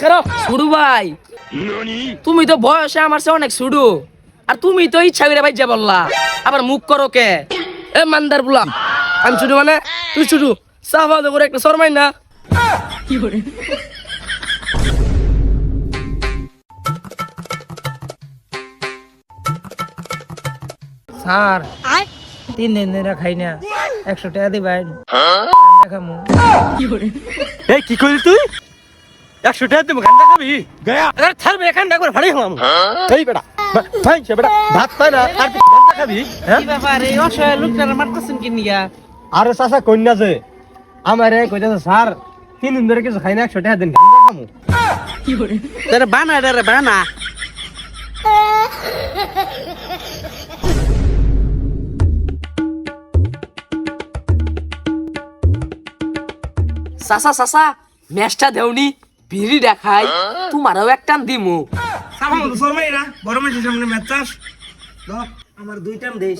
খারাপ ভাই তুমি তো বয়সে আমার চেয়ে অনেক ছুডু আর তুমি তো ইচ্ছা করে ভাই যা বললা। আবার মুখ করো কে? এ মান্দার বুলা আমি ছুডু মানে? তুই ছুডু সাফা করে একটা শর্মাই না। স্যার তিন দিন ধরে খাই না। একশো টাকা দিবেন দেখামু। এই কি করলি তুই? একশো টাকা দেবো গান্দা খাবি? গয়া। আরে থাকবে এখানটা করে ফাড়ি হলাম এই বেটা ভাই সে বেটা ভাত পায় না আর গান্দা খাবি হ্যাঁ? কি ব্যাপার এই অসহায় লোকটার মারতেছেন কি নিয়া? আরে চাচা কন্যা যে আমার এ কইতাছে স্যার তিন দিন ধরে কিছু খাই না একশো টাকা দিন গান্দা খামু। তোর বানা রে বানা। সাসা সাসা ম্যাচটা দেওনি। বিড়ি দেখাই তোমারও একটান দিমু। আমার মতো শর্মাই না বড় মাসের সামনে ম্যাচ আমার দুইটাম দেশ